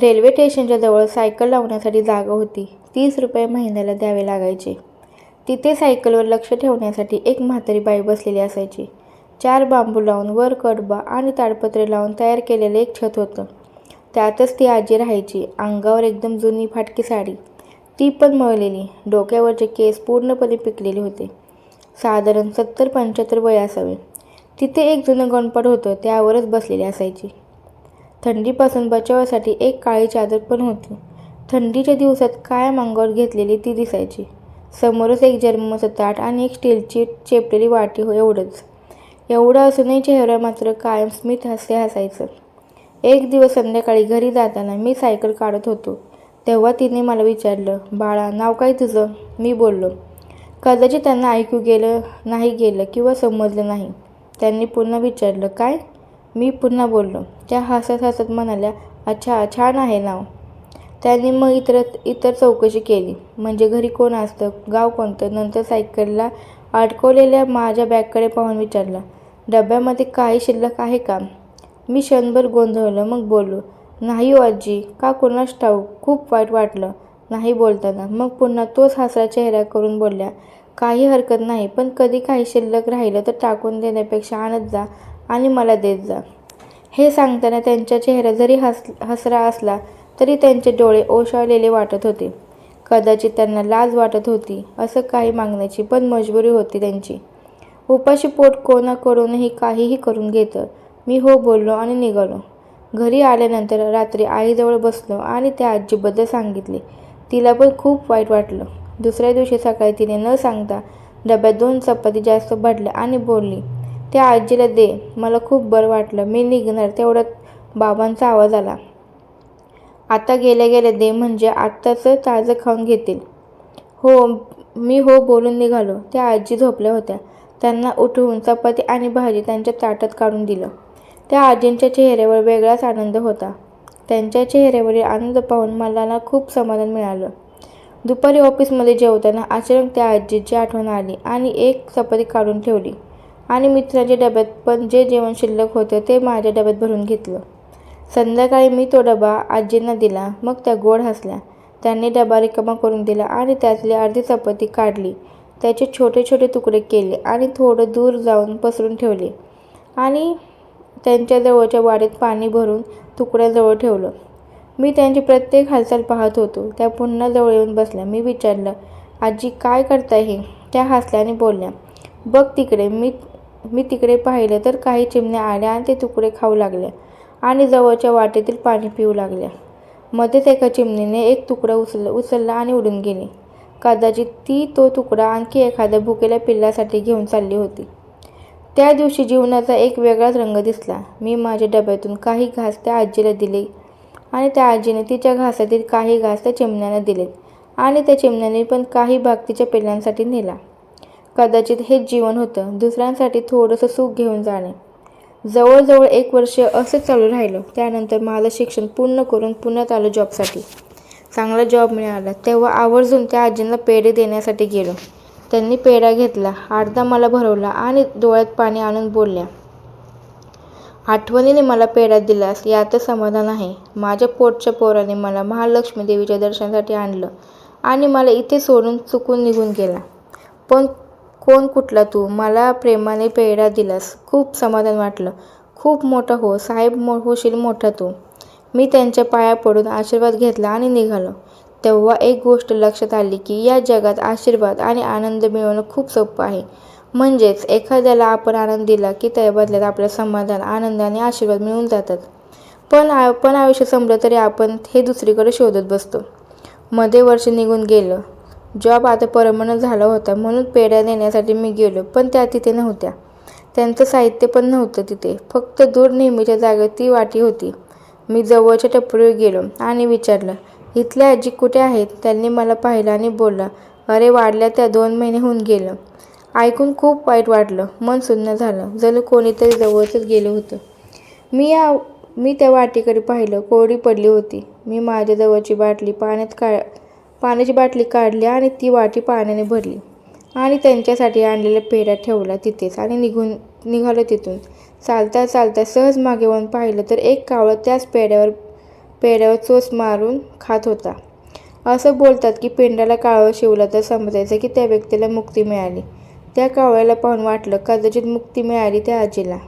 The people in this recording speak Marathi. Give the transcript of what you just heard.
रेल्वे स्टेशनच्या जवळ सायकल लावण्यासाठी जागा होती. तीस रुपये महिन्याला द्यावे लागायचे. तिथे सायकलवर लक्ष ठेवण्यासाठी एक म्हातारी बाई बसलेली असायची. चार बांबू लावून वर कडबा आणि ताडपत्रे लावून तयार केलेलं एक छत होतं. त्यातच ती आजी राहायची अंगावर एकदम जुनी फाटकी साडी. ती पण मळलेली डोक्यावरचे केस पूर्णपणे पिकलेले होते. साधारण सत्तर पंच्याहत्तर वय असावे. तिथे एक जुनं गणपट होतं त्यावरच बसलेली असायची. थंडीपासून बचावासाठी एक काळी चादर पण होती. थंडीच्या दिवसात कायम अंगावर घेतलेली ती दिसायची. समोरच एक जन्मचं ताट आणि एक स्टीलची चेपलेली वाटी हो एवढंच. एवढं असूनही चेहरा मात्र कायम स्मित हसे हसायचं. एक दिवस संध्याकाळी घरी जाताना मी सायकल काढत होतो. तेव्हा तिने मला विचारलं बाळा नाव काय तुझं? मी बोललो कदाचित त्यांना ऐकू गेलं नाही गेलं किंवा समजलं नाही. त्यांनी पुन्हा विचारलं काय? मी पुन्हा बोललो. त्या हसत हसत म्हणाल्या अच्छा छान आहे नाव. त्यांनी मग इतर इतर चौकशी केली. म्हणजे घरी कोण असतं गाव कोणतं नंतर सायकलला अडकवलेल्या माझ्या बॅगकडे पाहून विचारलं डब्यामध्ये काही शिल्लक आहे का? मी क्षणभर गोंधळलं मग बोललो नाही ओ आजी का कोणाच ठाऊक खूप वाईट वाटलं. नाही बोलताना मग पुन्हा तोच हसरा चेहरा करून बोलल्या काही हरकत नाही पण कधी काही शिल्लक राहिलं तर टाकून देण्यापेक्षा आणत जा आणि मला देत जा. हे सांगताना त्यांच्या चेहरा जरी हस हसरा असला तरी त्यांचे डोळे ओशाळलेले वाटत होते. कदाचित त्यांना लाज वाटत होती असं काही मागण्याची पण मजबुरी होती त्यांची. उपाशी पोट कोणाकडूनही काहीही करून घेतं. मी हो बोललो आणि निघालो. घरी आल्यानंतर रात्री आईजवळ बसलो आणि त्या आजीबद्दल सांगितले. तिला पण खूप वाईट वाटलं. दुसऱ्या दिवशी सकाळी तिने न सांगता डब्यात दोन चपाती जास्त भरल्या आणि बोलली त्या आजीला दे. मला खूप बरं वाटलं. मी निघणार. तेवढ्यात बाबांचा आवाज आला. आता गेल्या गेल्या दे म्हणजे आत्ताच ताजं खाऊन घेतील. हो मी हो बोलून निघालो. त्या आजी झोपल्या होत्या. त्यांना उठवून चपाती आणि भाजी त्यांच्या ताटात काढून दिलं. त्या आजींच्या चेहऱ्यावर वेगळाच आनंद होता. त्यांच्या चेहऱ्यावरील आनंद पाहून मला ना खूप समाधान मिळालं. दुपारी ऑफिसमध्ये जेवताना अचानक त्या आजीची आठवण आली आणि एक चपाती काढून ठेवली. आणि मित्राच्या डब्यात पण जे जेवण शिल्लक होतं ते माझ्या डब्यात भरून घेतलं. संध्याकाळी मी तो डबा आजींना दिला. मग त्या गोड हसल्या. त्यांनी डबा रिकामा करून दिला आणि त्यातली अर्धी चपाती काढली. त्याचे छोटे छोटे तुकडे केले आणि थोडं दूर जाऊन पसरून ठेवले. आणि त्यांच्या जवळच्या वाडीत पाणी भरून तुकड्याजवळ ठेवलं. मी त्यांची प्रत्येक हालचाल पाहत होतो. त्या पुन्हा जवळ येऊन बसल्या. मी विचारलं आजी काय करताय हे? त्या हसल्या आणि बोलल्या बघ तिकडे मी मी तिकडे पाहिलं तर काही चिमण्या आल्या आणि ते तुकडे खाऊ लागल्या आणि जवळच्या वाटेतील पाणी पिऊ लागल्या मध्येच एका चिमणीने एक तुकडा उचल उचलला आणि उडून गेली. कदाचित ती तो तुकडा आणखी एखाद्या भुकेल्या पिल्लासाठी घेऊन चालली होती. त्या दिवशी जीवनाचा एक वेगळाच रंग दिसला. मी माझ्या डब्यातून काही घास त्या आजीला दिले आणि त्या आजीने तिच्या घासातील काही घास त्या चिमण्यांना दिलेत आणि त्या चिमण्याने पण काही भाग तिच्या पिल्लांसाठी नेला. कदाचित हेच जीवन होतं. दुसऱ्यांसाठी थोडंसं सुख घेऊन जाणे. जवळजवळ एक वर्ष असंच चालू राहिलं. त्यानंतर माझं शिक्षण पूर्ण करून पुण्यात आलो जॉबसाठी. चांगला जॉब मिळाला. तेव्हा आवर्जून त्या आजींना पेढे देण्यासाठी गेलो. त्यांनी पेढा घेतला. अर्धा मला भरवला आणि डोळ्यात पाणी आणून बोलल्या आठवणीने मला पेढा दिलास यातच समाधान आहे. माझ्या पोटच्या पोराने मला महालक्ष्मी देवीच्या दर्शनासाठी आणलं आणि मला इथे सोडून चुकून निघून गेला. पण कोण कुठला तू? मला प्रेमाने पेढा दिलास. खूप समाधान वाटलं. खूप मोठा हो साहेब मो होशील मोठा तू. मी त्यांच्या पाया पडून आशीर्वाद घेतला आणि निघालो. तेव्हा एक गोष्ट लक्षात आली की या जगात आशीर्वाद आणि आनंद मिळवणं खूप सोपं आहे. म्हणजेच एखाद्याला आपण आनंद दिला की त्या बदल्यात आपलं समाधान आनंद आणि आशीर्वाद मिळून जातात. पण आ पण आयुष्य संपलं तरी आपण हे दुसरीकडे शोधत बसतो. मध्ये वर्ष निघून गेलं. जॉब आता परमनंट झाला होता म्हणून पेढ्या देण्यासाठी मी गेलो पण त्या तिथे नव्हत्या. त्यांचं साहित्य पण नव्हतं तिथे फक्त दूर नेहमीच्या जागेत ती वाटी होती. मी जवळच्या टपरीवर गेलो आणि विचारलं इथल्या आजी कुठे आहेत? त्यांनी मला पाहिलं आणि बोलला अरे वाढल्या त्या दोन महिने होऊन गेलं. ऐकून खूप वाईट वाटलं मन सुन्न झालं जणू कोणीतरी जवळच गेलं होतं. मी या मी त्या वाटीकडे पाहिलं कोरडी पडली होती. मी माझ्या जवळची बाटली पाण्यात काळ पाण्याची बाटली काढली आणि ती वाटी पाण्याने भरली. आणि त्यांच्यासाठी आणलेल्या पेढ्या ठेवला तिथेच आणि निघून निघालो तिथून. चालता चालता सहज मागे वळून पाहिलं तर एक कावळं त्याच पेड्यावर पेड्यावर चोच मारून खात होता. असं बोलतात की पेंड्याला काळं शिवला तर समजायचं की त्या व्यक्तीला मुक्ती मिळाली. त्या कावळ्याला पाहून वाटलं कदाचित मुक्ती मिळाली त्या आजीला.